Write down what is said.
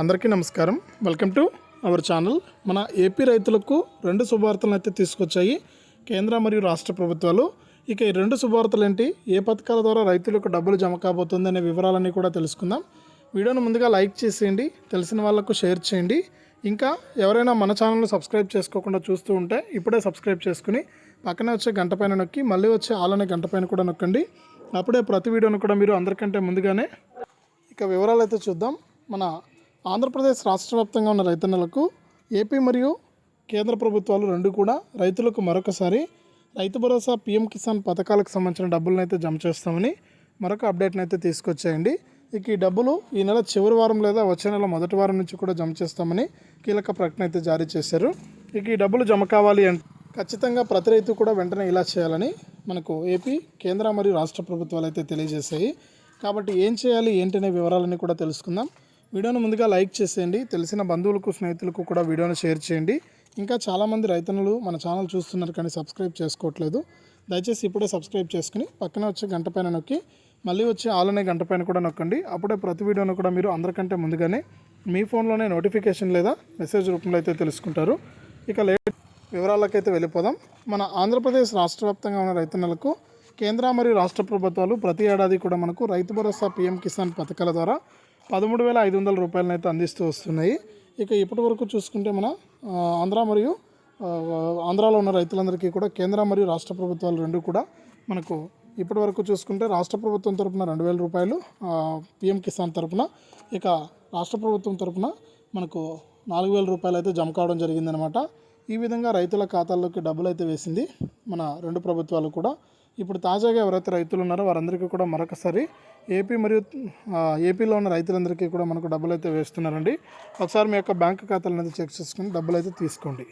అందరికీ నమస్కారం. Welcome to our channel మన ఏపీ రైతులకు రెండు శుభార్తలను అయితే తీసుకొచ్చాయి కేంద్ర మరియు రాష్ట్ర ప్రభుత్వాలు. ఇక ఈ రెండు శుభార్తలు ఏంటి? ఏ పథకాల ద్వారా రైతులకు డబ్బులు జమ కాబోతుంది అనే వివరాలన్నీ కూడా తెలుసుకుందాం. వీడియోను ముందుగా లైక్ చేసేయండి తెలిసిన వాళ్ళకు షేర్ చేయండి. ఇంకా ఎవరైనా మన ఛానల్ను సబ్స్క్రైబ్ చేసుకోకుండా చూస్తూ ఉంటే ఇప్పుడే సబ్స్క్రైబ్ చేసుకుని పక్కనే వచ్చే గంట పైన నొక్కి మళ్ళీ వచ్చే ఆలనే గంట పైన కూడా నొక్కండి. అప్పుడే ప్రతి వీడియోను కూడా మీరు అందరికంటే ముందుగానే ఇక వివరాలు అయితే చూద్దాం. మన ఆంధ్రప్రదేశ్ రాష్ట్ర వ్యాప్తంగా ఉన్న రైతన్నలకు ఏపీ మరియు కేంద్ర ప్రభుత్వాలు రెండు కూడా రైతులకు మరొకసారి రైతు భరోసా పీఎం కిసాన్ పథకాలకు సంబంధించిన డబ్బులను అయితే జమ చేస్తామని మరొక అప్డేట్ని అయితే తీసుకొచ్చాయండి. ఇక ఈ డబ్బులు ఈ నెల చివరి వారం లేదా వచ్చే నెల మొదటి వారం నుంచి కూడా జమ చేస్తామని కీలక ప్రకటన అయితే జారీ చేశారు. ఇక ఈ డబ్బులు జమ కావాలి అంటే ఖచ్చితంగా ప్రతి రైతు కూడా వెంటనే ఇలా చేయాలని మనకు ఏపీ కేంద్ర మరియు రాష్ట్ర ప్రభుత్వాలు అయితే తెలియజేశాయి. కాబట్టి ఏం చేయాలి ఏంటనే వివరాలన్నీ కూడా తెలుసుకుందాం. వీడియోను ముందుగా లైక్ చేసేయండి. తెలిసిన బంధువులకు స్నేహితులకు కూడా వీడియోను షేర్ చేయండి. ఇంకా చాలామంది రైతన్నులు మన ఛానల్ చూస్తున్నారు కానీ సబ్స్క్రైబ్ చేసుకోవట్లేదు. దయచేసి ఇప్పుడే సబ్స్క్రైబ్ చేసుకుని పక్కన వచ్చే గంట పైన నొక్కి మళ్ళీ వచ్చే ఆలనే గంట పైన కూడా నొక్కండి. అప్పుడే ప్రతి వీడియోను కూడా మీరు అందరికంటే ముందుగానే మీ ఫోన్లోనే నోటిఫికేషన్ లేదా మెసేజ్ రూపంలో అయితే తెలుసుకుంటారు. ఇక లేట్ వివరాలకైతే వెళ్ళిపోదాం. మన ఆంధ్రప్రదేశ్ రాష్ట్ర వ్యాప్తంగా ఉన్న రైతన్నలకు కేంద్ర మరియు రాష్ట్ర ప్రభుత్వాలు ప్రతి ఏడాది కూడా మనకు రైతు భరోసా పీఎం కిసాన్ పథకాల ద్వారా పదమూడు వేల ఐదు వందల రూపాయలను అయితే అందిస్తూ వస్తున్నాయి. ఇక ఇప్పటి వరకు చూసుకుంటే మన ఆంధ్ర మరియు ఆంధ్రాలో ఉన్న రైతులందరికీ కూడా కేంద్ర మరియు రాష్ట్ర ప్రభుత్వాలు రెండు కూడా మనకు ఇప్పటి వరకు చూసుకుంటే రాష్ట్ర ప్రభుత్వం తరపున రెండు వేల రూపాయలు పిఎం కిసాన్ తరపున ఇక రాష్ట్ర ప్రభుత్వం తరపున మనకు నాలుగు వేల రూపాయలు అయితే జమ కావడం జరిగిందనమాట. ఈ విధంగా రైతుల ఖాతాల్లోకి డబ్బులు అయితే వేసింది మన రెండు ప్రభుత్వాలు కూడా. ఇప్పుడు తాజాగా ఎవరైతే రైతులు ఉన్నారో వారందరికీ కూడా మరొకసారి ఏపీ మరియు ఏపీలో ఉన్న రైతులందరికీ కూడా మనకు డబ్బులు అయితే వేస్తున్నారండి. ఒకసారి మీ యొక్క బ్యాంక్ ఖాతాలను అయితే చెక్ చేసుకుని డబ్బులు అయితే తీసుకోండి.